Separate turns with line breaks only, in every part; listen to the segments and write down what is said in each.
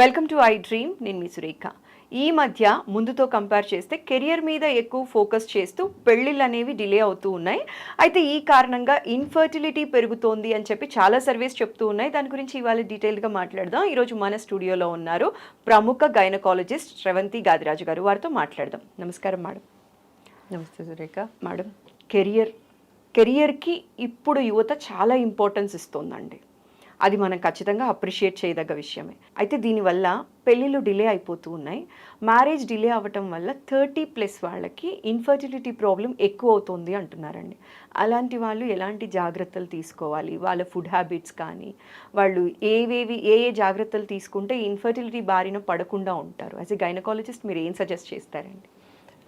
Welcome to I dream నేను మీ సురేఖ. ఈ మధ్య ముందుతో కంపేర్ చేస్తే కెరియర్ మీద ఎక్కువ ఫోకస్ చేస్తూ పెళ్ళిళ్ళు అనేవి డిలే అవుతూ ఉన్నాయి. అయితే ఈ కారణంగా ఇన్ఫర్టిలిటీ పెరుగుతోంది అని చెప్పి చాలా సర్వేస్ చెప్తూ ఉన్నాయి. దాని గురించి ఇవాళ డీటెయిల్గా మాట్లాడదాం. ఈరోజు మన స్టూడియోలో ఉన్నారు ప్రముఖ గైనకాలజిస్ట్ శ్రవంతి గాదిరాజు గారు. వారితో మాట్లాడదాం. నమస్కారం మేడం.
నమస్తే సురేఖ.
మేడం కెరియర్ కెరియర్కి ఇప్పుడు యువత చాలా ఇంపార్టెన్స్ ఇస్తోందండి. అది మనం ఖచ్చితంగా అప్రిషియేట్ చేయదగ్గ విషయమే. అయితే దీనివల్ల పెళ్ళిళ్ళు డిలే అయిపోతూ ఉన్నాయి. మ్యారేజ్ డిలే అవ్వటం వల్ల థర్టీ ప్లస్ వాళ్ళకి ఇన్ఫర్టిలిటీ ప్రాబ్లం ఎక్కువ అవుతుంది అంటున్నారండి. అలాంటి వాళ్ళు ఎలాంటి జాగ్రత్తలు తీసుకోవాలి? వాళ్ళ ఫుడ్ హ్యాబిట్స్ కానీ వాళ్ళు ఏవేవి ఏ ఏ జాగ్రత్తలు తీసుకుంటే ఇన్ఫర్టిలిటీ బారిన పడకుండా ఉంటారు? యాజ్ ఎ గైనకాలజిస్ట్ మీరు ఏం సజెస్ట్ చేస్తారండి?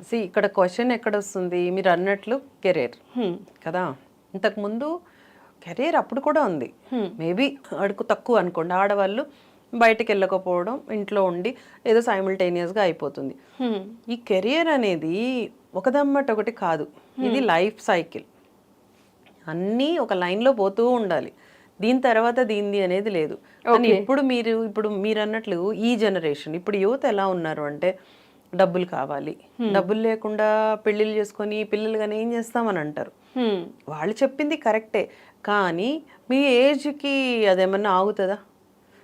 సి ఇక్కడ క్వశ్చన్ ఎక్కడ వస్తుంది? మీరు అన్నట్లు కెరీర్
హ్మ్.
కదా? ఇంతకుముందు కెరీర్ అప్పుడు కూడా ఉంది. మేబీ అడుగు తక్కువ అనుకోండి. ఆడవాళ్ళు బయటకు వెళ్ళకపోవడం ఇంట్లో ఉండి ఏదో సైమిల్టేనియస్గా అయిపోతుంది. ఈ కెరియర్ అనేది ఒకదమ్మట ఒకటి కాదు. ఇది లైఫ్ సైకిల్. అన్నీ ఒక లైన్లో పోతూ ఉండాలి. దీని తర్వాత దీనిది అనేది లేదు. కానీ ఇప్పుడు మీరు ఇప్పుడు మీరు అన్నట్లు ఈ జనరేషన్ ఇప్పుడు యువత ఎలా ఉన్నారు అంటే డబ్బులు కావాలి. డబ్బులు లేకుండా పెళ్ళిళ్ళు చేసుకొని పిల్లలు కానీ ఏం చేస్తామని అంటారు. వాళ్ళు చెప్పింది కరెక్టే. కానీ మీ ఏజ్కి అదేమన్నా ఆగుతుందా?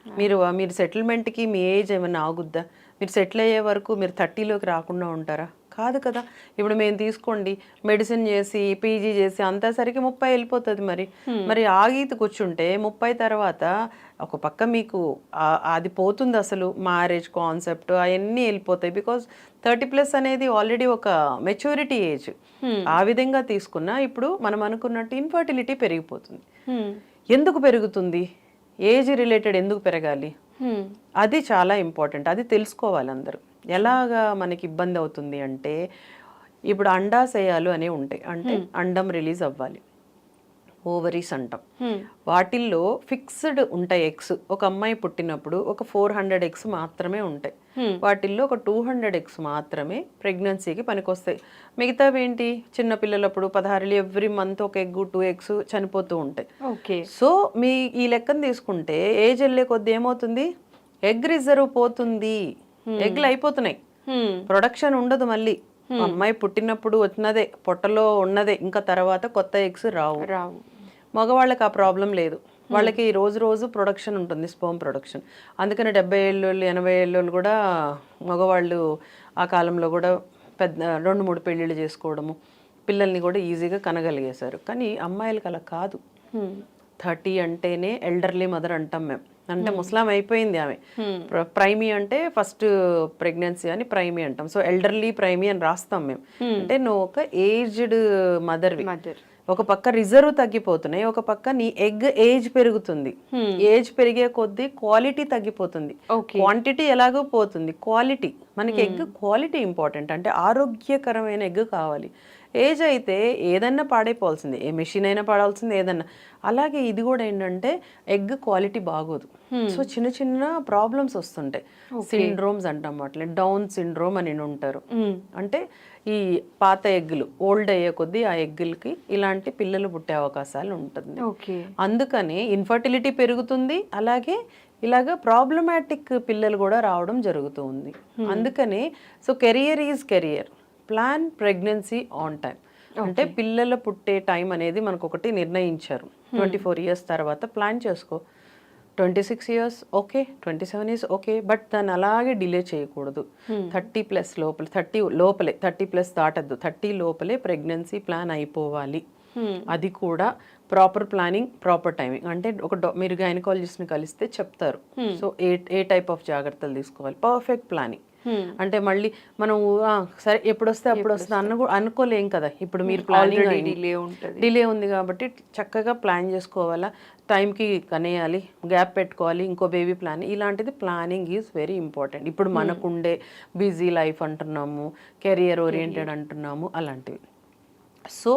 మీరు మీరు సెటిల్మెంట్కి మీ ఏజ్ ఏమన్నా ఆగుద్దా? మీరు సెటిల్ అయ్యే వరకు మీరు థర్టీలోకి రాకుండా ఉంటారా? కాదు కదా. ఇప్పుడు మేము తీసుకోండి. మెడిసిన్ చేసి పీజీ చేసి అంతా సరికి ముప్పై వెళ్ళిపోతుంది మరి. మరి ఆగితి కూర్చుంటే ముప్పై తర్వాత ఒక పక్క మీకు అది పోతుంది అసలు మ్యారేజ్ కాన్సెప్ట్ అవన్నీ వెళ్ళిపోతాయి. బికాజ్ థర్టీ ప్లస్ అనేది ఆల్రెడీ ఒక మెచ్యూరిటీ ఏజ్ ఆ విధంగా తీసుకున్నా ఇప్పుడు మనం అనుకున్నట్టు ఇన్ఫర్టిలిటీ పెరిగిపోతుంది.
హ్మ్.
ఎందుకు పెరుగుతుంది? ఏజ్ రిలేటెడ్ ఎందుకు పెరగాలి?
హ్మ్.
అది చాలా ఇంపార్టెంట్ అది తెలుసుకోవాలి అందరూ. ఎలాగా మనకి ఇబ్బంది అవుతుంది అంటే ఇప్పుడు అండాశయాలు అనేవి ఉంటాయి. అంటే అండం రిలీజ్ అవ్వాలి. ఓవరీస్ అంటాం. వాటిల్లో ఫిక్స్డ్ ఉంటాయి ఎగ్స్. ఒక అమ్మాయి పుట్టినప్పుడు ఒక ఫోర్ హండ్రెడ్ ఎగ్స్ మాత్రమే ఉంటాయి. వాటిల్లో ఒక టూ హండ్రెడ్ ఎగ్స్ మాత్రమే ప్రెగ్నెన్సీకి పనికొస్తాయి. మిగతావి ఏంటి చిన్న పిల్లలప్పుడు పదహారులు ఎవ్రీ మంత్ ఒక ఎగ్ టూ ఎగ్స్ చనిపోతూ ఉంటాయి.
ఓకే.
సో మీ ఈ లెక్కను తీసుకుంటే ఏజ్ వెళ్ళే కొద్ది ఏమవుతుంది? ఎగ్ రిజర్వ్ పోతుంది. ఎగ్లు అయిపోతున్నాయి. ప్రొడక్షన్ ఉండదు మళ్ళీ. అమ్మాయి పుట్టినప్పుడు వచ్చినదే పొట్టలో ఉన్నదే ఇంకా తర్వాత కొత్త ఎగ్స్ రావు.
రావు.
మగవాళ్ళకి ఆ ప్రాబ్లం లేదు. వాళ్ళకి రోజు రోజు ప్రొడక్షన్ ఉంటుంది స్పోమ్ ప్రొడక్షన్. అందుకని డెబ్బై ఏళ్ళు ఎనభై ఏళ్ళు కూడా మగవాళ్ళు ఆ కాలంలో కూడా పెద్ద రెండు మూడు పెళ్ళిళ్ళు చేసుకోవడము పిల్లల్ని కూడా ఈజీగా కనగలిగేశారు. కానీ అమ్మాయిలకి అలా కాదు. థర్టీ అంటేనే ఎల్డర్లీ మదర్ అంటాం మేము. అంటే ముస్లాం అయిపోయింది ఆమె. ప్ర- ప్రైమీ అంటే ఫస్ట్ ప్రెగ్నెన్సీ అని ప్రైమీ అంటాం. సో ఎల్డర్లీ ప్రైమీ అని రాస్తాం మేము. అంటే నువ్వు ఒక ఏజ్డ్ మదర్వి.
మదర్
ఒక పక్క రిజర్వ్ తగ్గిపోతున్నాయి ఒక పక్క నీ ఎగ్ ఏజ్ పెరుగుతుంది. ఏజ్ పెరిగే కొద్దీ క్వాలిటీ తగ్గిపోతుంది. క్వాంటిటీ ఎలాగో పోతుంది. క్వాలిటీ. మనకి ఎగ్ క్వాలిటీ ఇంపార్టెంట్. అంటే ఆరోగ్యకరమైన ఎగ్ కావాలి. ఏజ్ అయితే ఏదన్నా పాడైపోవాల్సిందే. ఏ మెషిన్ అయినా పాడాల్సిందే ఏదన్నా. అలాగే ఇది కూడా ఏంటంటే ఎగ్ క్వాలిటీ బాగోదు. సో చిన్న చిన్న ప్రాబ్లమ్స్ వస్తుంటాయి. సిండ్రోమ్స్ అంటాం డౌన్ సిండ్రోమ్ అని ఉంటారు. అంటే ఈ పాత ఎగ్గులు ఓల్డ్ అయ్యే కొద్దీ ఆ ఎగ్గులకి ఇలాంటి పిల్లలు పుట్టే అవకాశాలు ఉంటుంది.
ఓకే
అందుకని ఇన్ఫర్టిలిటీ పెరుగుతుంది. అలాగే ఇలాగ ప్రాబ్లమాటిక్ పిల్లలు కూడా రావడం జరుగుతూ ఉంది. అందుకని so career is career plan pregnancy on time. అంటే పిల్లలు పుట్టే టైం అనేది మనకు ఒకటి నిర్ణయించారు ట్వంటీ ఫోర్ ఇయర్స్ తర్వాత ప్లాన్ చేసుకో. Twenty six years okay. Twenty seven years okay. But దాన్ని అలాగే డిలే చేయకూడదు. థర్టీ ప్లస్ లోపల థర్టీ లోపలే థర్టీ ప్లస్ దాటద్దు. థర్టీ లోపలే ప్రెగ్నెన్సీ ప్లాన్ అయిపోవాలి. అది కూడా ప్రాపర్ ప్లానింగ్ ప్రాపర్ టైమింగ్. అంటే ఒక డా- మీరు గైనకాలజిస్ట్ని కలిస్తే చెప్తారు. So a a type of జాగ్రత్తలు తీసుకోవాలి? Perfect planning. అంటే మళ్ళీ మనం సరే ఎప్పుడు వస్తే అప్పుడు వస్తే అన్న కూడా అనుకోలేం కదా. ఇప్పుడు మీరు ప్లానింగ్
డిలే ఉంటుంది.
డిలే ఉంది కాబట్టి చక్కగా ప్లాన్ చేసుకోవాలా. టైంకి కనేయాలి గ్యాప్ పెట్టుకోవాలి ఇంకో బేబీ ప్లాన్ ఇలాంటిది ప్లానింగ్ ఈజ్ వెరీ ఇంపార్టెంట్ ఇప్పుడు మనకుండే బిజీ లైఫ్ అంటున్నాము కెరియర్ ఓరియంటెడ్ అంటున్నాము అలాంటివి. సో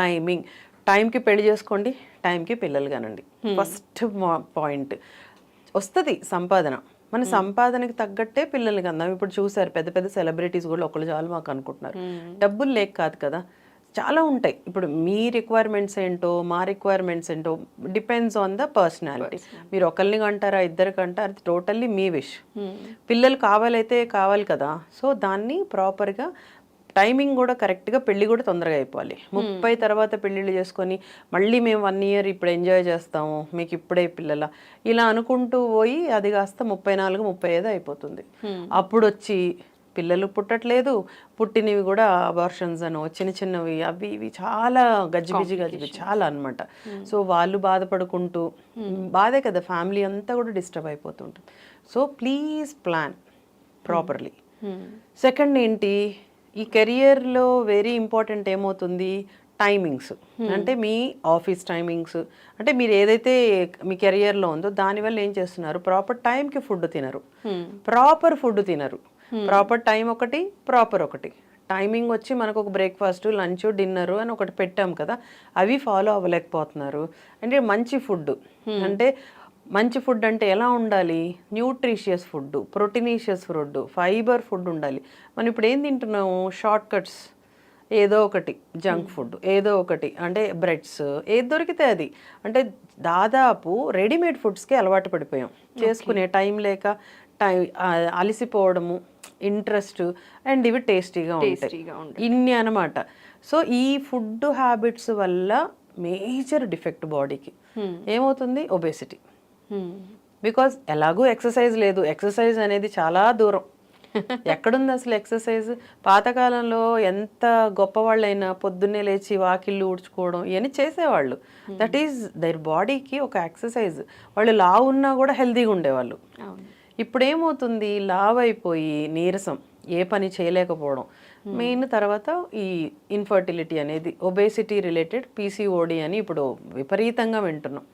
టైమింగ్ టైంకి పెళ్ళి చేసుకోండి టైంకి పిల్లలు కనండి. ఫస్ట్ పాయింట్ వస్తుంది సంపాదన. మన సంపాదనకి తగ్గట్టే పిల్లల్ని కందాం. ఇప్పుడు చూసారు పెద్ద పెద్ద సెలబ్రిటీస్ కూడా ఒకళ్ళు చాలు మాకు అనుకుంటున్నారు. డబ్బులు లేక కాదు కదా? చాలా ఉంటాయి. ఇప్పుడు మీ రిక్వైర్మెంట్స్ ఏంటో మా రిక్వైర్మెంట్స్ ఏంటో డిపెండ్స్ ఆన్ ద పర్సనాలిటీ మీరు ఒకరిని కంటారా ఇద్దరు కంటారా అది టోటల్లీ మీ విష్ పిల్లలు కావాలైతే కావాలి కదా? సో దాన్ని ప్రాపర్గా టైమింగ్ కూడా కరెక్ట్గా పెళ్ళి కూడా తొందరగా అయిపోవాలి. ముప్పై తర్వాత పెళ్ళిళ్ళు చేసుకొని మళ్ళీ మేము వన్ ఇయర్ ఇప్పుడు ఎంజాయ్ చేస్తాము మీకు ఇప్పుడే పిల్లల ఇలా అనుకుంటూ పోయి అది కాస్త ముప్పై నాలుగు ముప్పై ఐదు అయిపోతుంది. అప్పుడు వచ్చి పిల్లలు పుట్టట్లేదు పుట్టినవి కూడా అబార్షన్స్ అనో చిన్న చిన్నవి అవి ఇవి చాలా గజిబిజి గజిబిజి చాలా అన్నమాట. సో వాళ్ళు బాధపడుకుంటూ బాధే కదా ఫ్యామిలీ అంతా కూడా disturb అయిపోతుంటుంది. So please plan properly. Second ఏంటి ఈ కెరియర్లో వెరీ ఇంపార్టెంట్ ఏమవుతుంది? టైమింగ్స్ అంటే మీ ఆఫీస్ టైమింగ్స్ అంటే మీరు ఏదైతే మీ కెరియర్లో ఉందో దానివల్ల ఏం చేస్తున్నారు? ప్రాపర్ టైంకి ఫుడ్ తినరు. ప్రాపర్ ఫుడ్ తినరు. ప్రాపర్ టైం ఒకటి ప్రాపర్ ఒకటి. టైమింగ్ వచ్చి మనకు ఒక బ్రేక్ఫాస్ట్ లంచ్ డిన్నర్ అని ఒకటి పెట్టాం కదా అవి ఫాలో అవ్వలేకపోతున్నారు. అంటే మంచి ఫుడ్ అంటే మంచి ఫుడ్ అంటే ఎలా ఉండాలి? Nutritious food proteinaceous food fibre food ఉండాలి. మనం ఇప్పుడు ఏం తింటున్నాము? షార్ట్ కట్స్ ఏదో ఒకటి జంక్ ఫుడ్ ఏదో ఒకటి. అంటే బ్రెడ్స్ ఏది దొరికితే అది. అంటే దాదాపు రెడీమేడ్ ఫుడ్స్కి అలవాటు పడిపోయాం. చేసుకునే టైం లేక టైం అలసిపోవడము ఇంట్రెస్ట్ అండ్ ఇవి టేస్టీగా ఉంటాయి. ఇన్ని అనమాట సో ఈ ఫుడ్ హ్యాబిట్స్ వల్ల మేజర్ డిఫెక్ట్ బాడీకి ఏమవుతుంది? ఒబేసిటీ బికాజ్ ఎలాగూ ఎక్సర్సైజ్ లేదు. ఎక్సర్సైజ్ అనేది చాలా దూరం. ఎక్కడుంది అసలు ఎక్సర్సైజ్? పాతకాలంలో ఎంత గొప్పవాళ్ళైనా పొద్దున్నే లేచి వాకిళ్ళు ఊడ్చుకోవడం ఇవన్నీ చేసేవాళ్ళు. దట్ ఈజ్ దైర్ బాడీకి ఒక ఎక్సర్సైజ్. వాళ్ళు లావు ఉన్నా కూడా హెల్తీగా ఉండేవాళ్ళు. ఇప్పుడు ఏమవుతుంది లావ్ అయిపోయి నీరసం. ఏ పని చేయలేకపోవడం. మెయిన్ తర్వాత ఈ ఇన్ఫర్టిలిటీ అనేది ఒబేసిటీ రిలేటెడ్ పీసీఓడి అని ఇప్పుడు విపరీతంగా వింటున్నాం.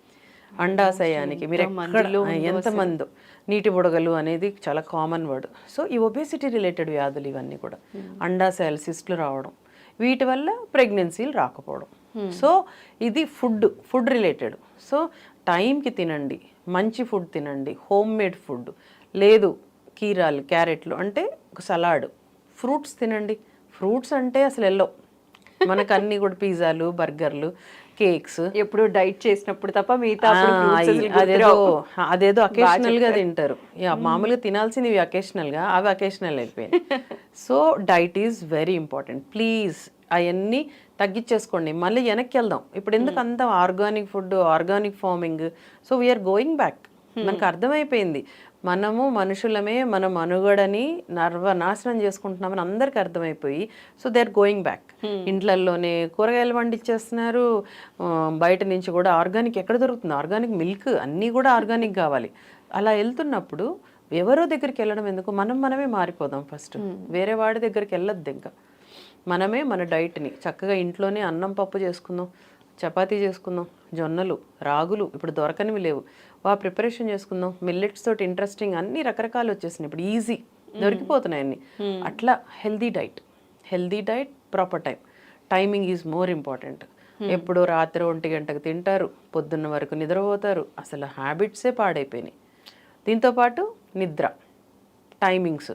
అండాశయానికి. మీరు ఎక్కడ ఎంతమంది నీటి బుడగలు అనేది చాలా కామన్ వర్డ్. సో ఈ ఒబేసిటీ రిలేటెడ్ వ్యాధులు ఇవన్నీ కూడా. అండాశయాలు సిస్టులు రావడం. వీటి వల్ల ప్రెగ్నెన్సీలు రాకపోవడం. సో ఇది ఫుడ్ ఫుడ్ రిలేటెడ్. సో టైంకి తినండి. మంచి ఫుడ్ తినండి. Homemade food. లేదు కీరాలు క్యారెట్లు అంటే ఒక సలాడ్. ఫ్రూట్స్ తినండి. ఫ్రూట్స్ అంటే అసలు ఎల్లో. మనకు అన్ని కూడా పిజ్జాలు బర్గర్లు కేక్స్.
ఎప్పుడు డైట్ చేసినప్పుడు తప్ప మిగతా
అదేదో. అదేదో అకేషనల్గా తింటారు. యా, మామూలుగా తినాల్సింది ఇవి అకేషనల్గా అవి అకేషనల్ అయిపోయాయి so diet is very important. Please అవన్నీ తగ్గించేసుకోండి. మళ్ళీ వెనక్కి వెళ్దాం. ఇప్పుడు ఎందుకు అంత organic food organic farming? So we are going back మనకు అర్థమైపోయింది. మనము మనుషులమే మన మనుగడని నర్వనాశనం చేసుకుంటున్నామని అందరికి అర్థమైపోయి so they are going back. ఇంట్లల్లోనే కూరగాయలు పండించేస్తున్నారు బయట నుంచి కూడా ఆర్గానిక్ ఎక్కడ దొరుకుతుంది? ఆర్గానిక్ మిల్క్ అన్నీ కూడా ఆర్గానిక్ కావాలి. అలా వెళ్తున్నప్పుడు ఎవరో దగ్గరికి వెళ్ళడం ఎందుకు? మనం మనమే మారిపోదాం ఫస్ట్. వేరే వాడి దగ్గరికి వెళ్ళొద్దు ఇంకా. మనమే మన డైట్ని. చక్కగా ఇంట్లోనే అన్నం పప్పు చేసుకుందాం. చపాతీ చేసుకుందాం జొన్నలు రాగులు ఇప్పుడు దొరకనివి లేవు. వా ప్రిపరేషన్ చేసుకుందాం. మిల్లెట్స్ తోటి ఇంట్రెస్టింగ్ అన్ని రకరకాలు వచ్చేసినాయి. ఇప్పుడు ఈజీ దొరికిపోతున్నాయి అన్ని. అట్లా healthy diet healthy diet proper time timing is more important ఎప్పుడు రాత్రి ఒంటి గంటకు తింటారు పొద్దున్న వరకు నిద్రపోతారు. అసలు హ్యాబిట్సే పాడైపోయినాయి. దీంతోపాటు నిద్ర టైమింగ్స్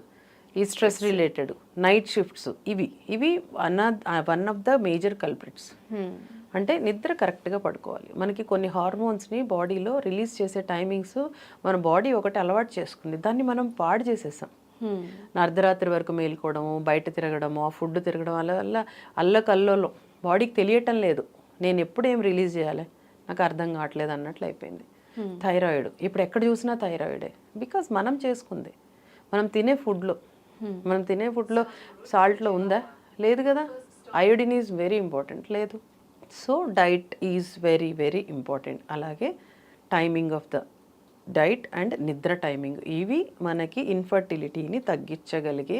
ఈ స్ట్రెస్ రిలేటెడ్. నైట్ షిఫ్ట్స్ ఇవి ఇవి one one of the major culprits
Hmm.
అంటే నిద్ర కరెక్ట్గా పడుకోవాలి. మనకి కొన్ని హార్మోన్స్ని బాడీలో రిలీజ్ చేసే టైమింగ్స్ మన బాడీ ఒకటి అలవాటు చేసుకుంది. దాన్ని మనం పాడు చేసేసాం.
Hmm.
అర్ధరాత్రి వరకు మేలుకోవడము బయట తిరగడము ఆ ఫుడ్ తిరగడం వల్ల వల్ల అల్లకల్లోలం బాడీకి తెలియటం లేదు. నేను ఎప్పుడు ఏం రిలీజ్ చేయాలి? నాకు అర్థం కావట్లేదు అన్నట్లు అయిపోయింది. థైరాయిడ్. ఇప్పుడు ఎక్కడ చూసినా థైరాయిడే. బికాస్ మనం చేసుకుంది. మనం తినే ఫుడ్లో. మనం తినే ఫుడ్లో సాల్ట్లో ఉందా? లేదు కదా. Iodine is very important. లేదు. So diet is very very important. అలాగే timing of the diet and నిద్ర టైమింగ్. ఇవి మనకి ఇన్ఫర్టిలిటీని తగ్గించగలిగే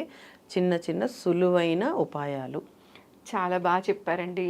చిన్న చిన్న సులువైన ఉపాయాలు.
చాలా బాగా చెప్పారండి.